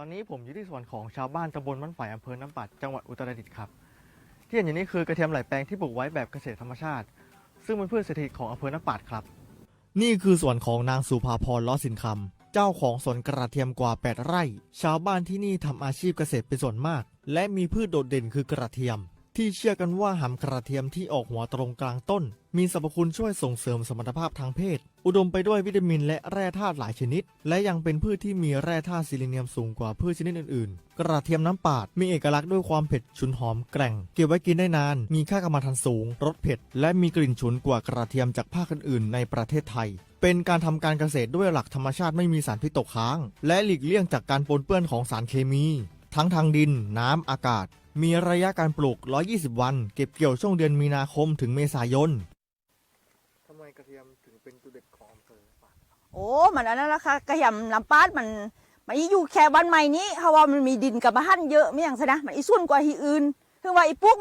อนนี้ผมอยู่ที่สวนของชาวบ้านตำบลบ้านฝ่ายอำเภอน้ำปัดจังหวัดอุตรดิตถ์ครับ ที่เห็นอยู่นี้คือกระเทียมไหลแปลงที่ปลูกไว้แบบเกษตรธรรมชาติ ซึ่งเป็นพืชเศรษฐกิจของอำเภอน้ำปัดครับ นี่คือสวนของนางสุภาพรล้อสินคำเจ้าของสวนกระเทียมกว่า 8 ไร่ ชาวบ้านที่นี่ทำอาชีพเกษตรเป็นส่วนมาก และมีพืชโดดเด่นคือกระเทียม ที่เชื่อกันว่าหำกระเทียมที่ออกหัวตรงกลางต้น มีสรรพคุณช่วยส่งเสริมสมรรถภาพทางเพศ อุดมไปด้วยวิตามินและแร่ธาตุหลายชนิด และยังเป็นพืชที่มีแร่ธาตุซิลิเนียมสูงกว่าพืชชนิดอื่นๆ กระเทียมน้ำปาดมีเอกลักษณ์ด้วยความเผ็ดฉุนหอมแกร่ง เก็บไว้กินได้นาน มีค่ากำมะถันสูงรสเผ็ด และมีกลิ่นฉุนกว่ากระเทียมจากภาคอื่นๆ ในประเทศไทยเป็นการทำการเกษตรด้วยหลักธรรมชาติไม่มีสารพิษตกค้าง และหลีกเลี่ยงจากการปนเปื้อนของสารเคมี ทั้งทางดิน น้ำอากาศ มีระยะการปลูก 120 วัน เก็บเกี่ยวช่วงเดือนมีนาคมถึงเมษายน ทำไมกระเทียมถึงเป็นจุดเด่นของอำเภอโอ้มันอันนั้นละค่ะกระหยำลำปาดมันมันอีอยู่แค่บ้านใหม่นี้เพราะว่ามันมีดินกับบ้านเยอะไม่อย่างซะนะมันอีสุ่นกว่าที่อื่นถึงว่าอีปุ๊ก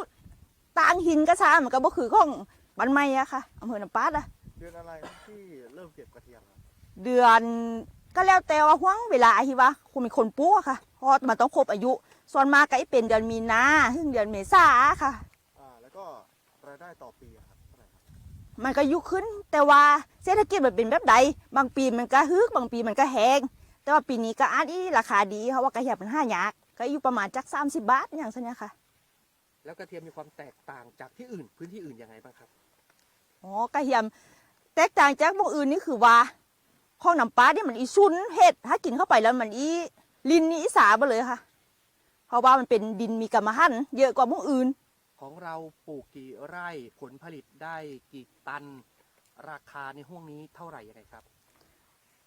ตางหินก็ซ้ามันก็บ่คือของบ้านใหม่อะค่ะอำเภอลำปาดอะเดือนอะไรที่เริ่มเก็บกระเทียมเดือน ก็แล้วแต่ว่าห่วงเวลาที่ว่าคุณมีคนปลูกอะค่ะเพราะมันต้องครบอายุ ส่วนมากก็อีเป็นเดือนมีนาถึงเดือนเมษาค่ะ อ่าแล้วก็รายได้ต่อปีอะครับเท่าไหร่ครับมันก็อยุขึ้น แต่ว่าเศรษฐกิจมันเป็นแบบใด บางปีมันก็ฮึกบางปีมันก็แหงแต่ว่าปีนี้ก็อาจอีราคาดีเพราะว่ากระเทียมมันห้ายากก็อยู่ประมาณจัก30 บาทอย่างเช่นนี้ค่ะ แล้วกระเทียมมีความแตกต่างจากที่อื่นพื้นที่อื่นยังไงบ้างครับ อ๋อกระเทียมแตกต่างจากพวกอื่นนี่คือว่า ข้องน้ำปลานี่มันอีซุนเห็ดถ้ากินเข้าไปแล้วมันอีลินนี่อีสาไปเลยค่ะ เพราะว่ามันเป็นดินมีกรรมพันธุ์เยอะกว่าพวกอื่น ของเราปลูกกี่ไร่ผลผลิตได้กี่ตัน ราคาในห่วงนี้เท่าไหร่ยังไงครับ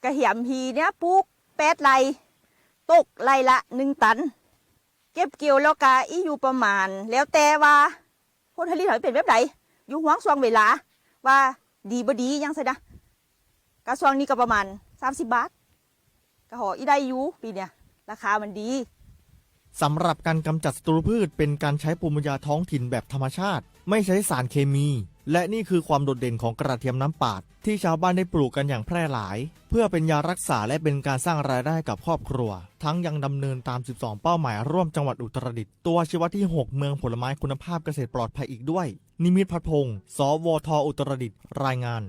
กระเทียมพีเนี่ยปลูกแปดไร่ตกไร่ละหนึ่งตัน เก็บเกี่ยวแล้วกาอีอยู่ประมาณ แล้วแต่ว่าผลผลิตเขาเป็นแบบใดอยู่ห่วงช่วงเวลาว่าดีบ่ดียังไงนะ กระช่วงนี้ก็ประมาณ30บาทกระหออีได้อยู่ปีเนี้ยราคามันดีสำหรับการกำจัดศัตรูพืชเป็นการใช้ภูมิปัญญาท้องถิ่นแบบธรรมชาติ ไม่ใช้สารเคมี และนี่คือความโดดเด่นของกระเทียมน้ำปาด ที่ชาวบ้านได้ปลูกกันอย่างแพร่หลาย เพื่อเป็นยารักษาและเป็นการสร้างรายได้ให้กับครอบครัว ทั้งยังดำเนินตาม 12 เป้าหมายร่วมจังหวัดอุตรดิตถ์ตัวชีวะที่ 6 เมืองผลไม้คุณภาพเกษตรปลอดภัยอีกด้วย นิมิตพัฒพงศ์สวทอุตรดิตถ์รายงาน